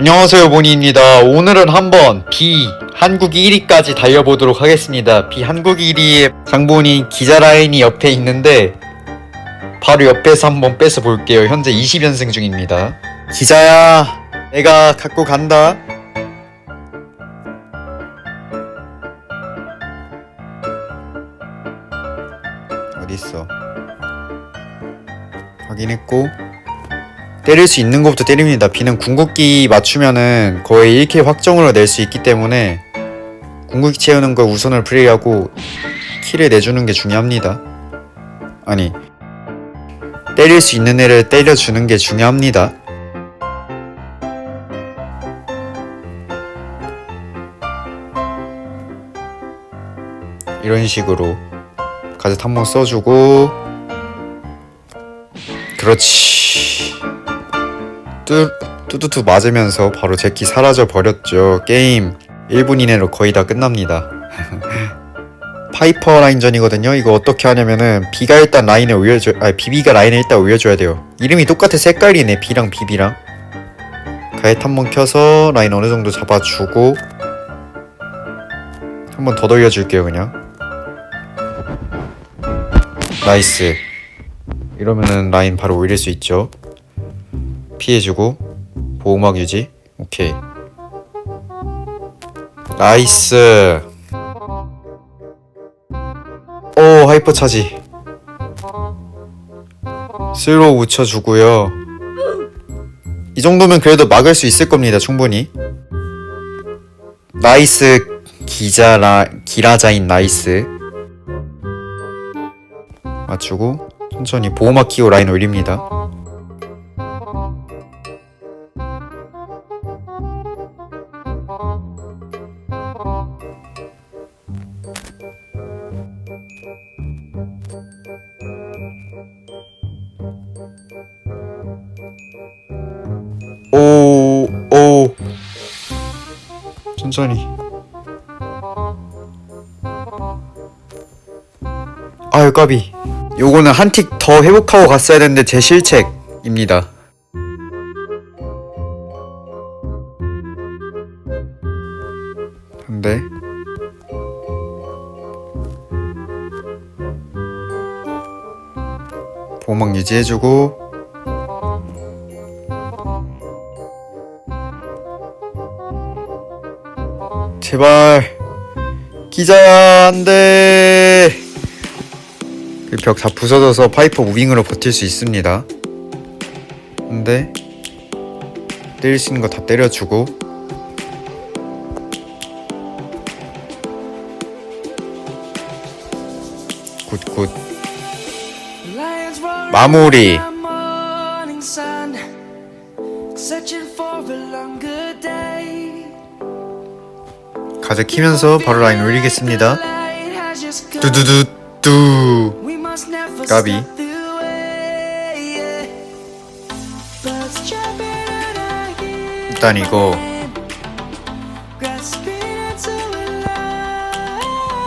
안녕하세요 보니입니다. 오늘은 한번 B 한국 1위까지 달려보도록 하겠습니다. B 한국 1위의 장본인 기자 라인이 옆에 있는데 바로 옆에서 한번 뺏어 볼게요. 현재 20연승 중입니다. 기자야, 내가 갖고 간다. 어디 있어? 확인했고 때릴 수 있는 것부터 때립니다. B는 궁극기 맞추면은 거의 1킬 확정으로 낼 수 있기 때문에 궁극기 채우는 걸 우선을 플레이하고 킬을 내주는 게 중요합니다. 아니 때릴 수 있는 애를 때려주는 게 중요합니다. 이런 식으로 가젯 한번 써주고 그렇지 뚜, 뚜뚜뚜 맞으면서 바로 제키 사라져 버렸죠. 게임. 1분 이내로 거의 다 끝납니다. 파이퍼 라인전이거든요. 이거 어떻게 하냐면은 B가 일단 라인을 올려줘 아 BB가 라인을 일단 올려줘야 돼요. 이름이 똑같아. 색깔이네. B랑 BB랑. 가엣 한번 켜서 라인 어느 정도 잡아주고 한 번 더 돌려줄게요 그냥. 나이스. 이러면은 라인 바로 올릴 수 있죠 피해주고 보호막 유지? 오케이. 나이스. 오 하이퍼 차지. 슬로우 붙여주고요. 이 정도면 그래도 막을 수 있을 겁니다 충분히. 나이스. 기자라 기라자인 나이스. 맞추고 천천히 보호막 키고 라인 올립니다 오, 오. 천천히. 아유, 까비. 요거는 한 틱 더 회복하고 갔어야 되는데 제 실책입니다. 근데 보호막 유지해주고 제발. 기자야 안돼. 그 벽 다 부서져서 파이퍼 무빙으로 버틸 수 있습니다. 근데 때릴 수 있는 거 다 때려주고. 굿굿. 마무리. 가져 키면서 바로 라인 올리겠습니다 두두두두 까비. 일단 이거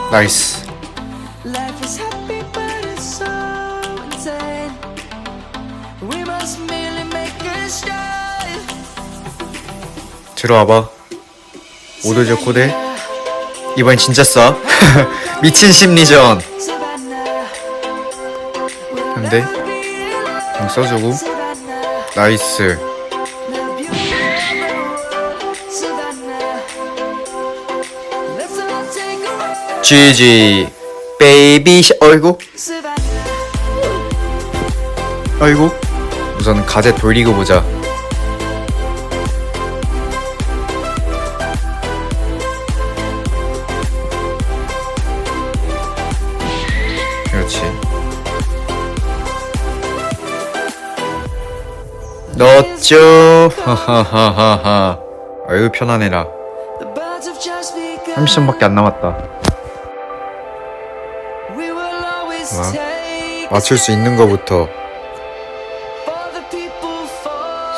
나이스. 들어와봐 오도저 코드 이번 진짜 싸 미친 심리전 근데. 공 써주고. 나이스. GG 베이비 시 어이구. 어이구 우선 가제 돌리고 보자 넣었죠. 하하하하하. 어이구 편안해라. The birds have just begun. 30점밖에 안 남았다. take 맞출 수 있는 거부터.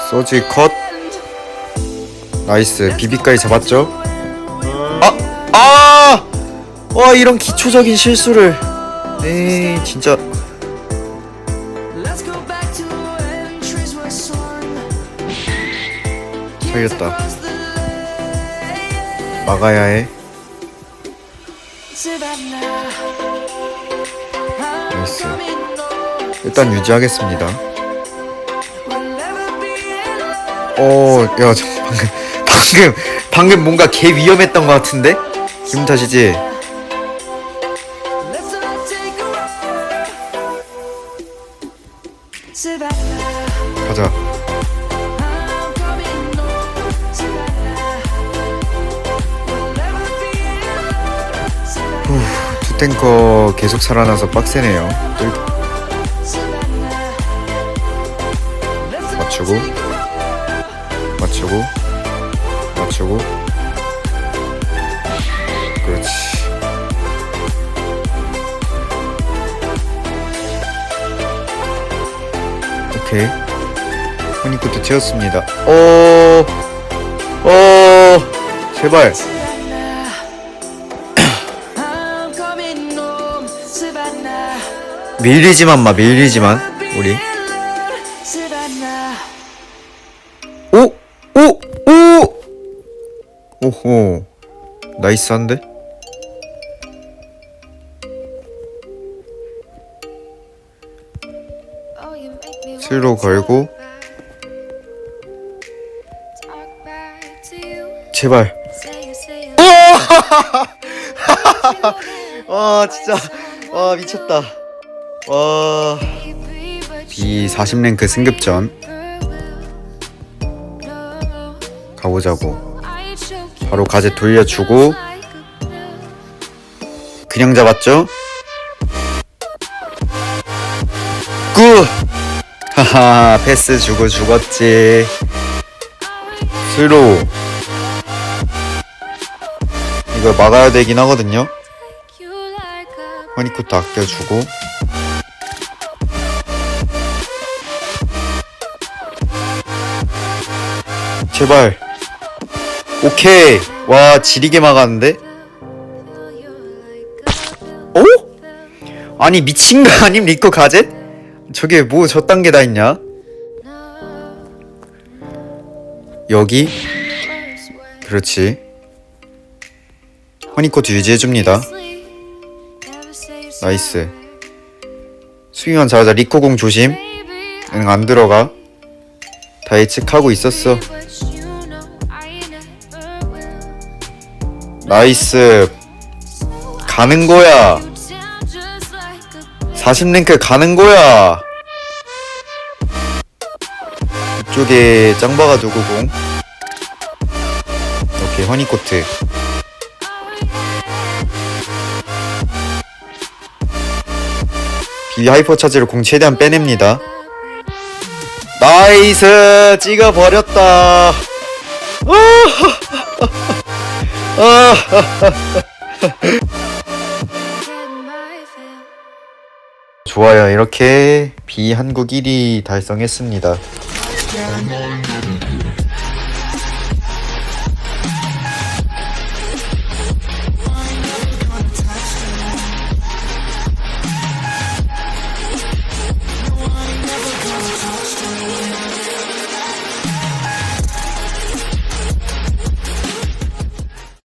소지 컷. 나이스. 비비까지 잡았죠? 아! 아! 와 이런 기초적인 실수를. 에이 진짜 살렸다 막아야 해 나이스. 일단 유지하겠습니다 alone. 어, 방금, 방금, 방금 뭔가 개 위험했던 것 같은데? 기분 탓이지? 탱커 계속 살아나서 빡세네요. 맞추고. 맞추고, 맞추고. 그렇지. 오케이. 허니코트 채웠습니다. 어, 어, 제발. 밀리지만 마, 밀리지만. 우리. 오! 오! 오! 오호. 나이스한데? 슬로 걸고 제발. 와, 진짜. 와, 미쳤다. 와. B 40랭크 승급전 가보자고. 바로 가제 돌려주고 그냥 잡았죠? 굿! 하하, 패스 주고 죽었지. 슬로우. 이거 막아야 되긴 하거든요. 허니코트 아껴주고. 제발. 오케이. 와, 지리게 막았는데? 어? 아니, 미친 거 아님, 리코 가젯? 저게 뭐 저딴 게 다 있냐? 여기? 그렇지. 허니코트 유지해줍니다. 나이스. 수비만 잘하자. 리코공 조심. 응, 안 들어가. 다 예측하고 있었어. 나이스. 가는 거야. 40랭크 가는 거야. 이쪽에 짱바가 두고 공. 오케이, 허니코트. 비 하이퍼 차지로 공 최대한 빼냅니다. 나이스! 찍어버렸다. 좋아요. 이렇게 비 한국 1위 달성했습니다.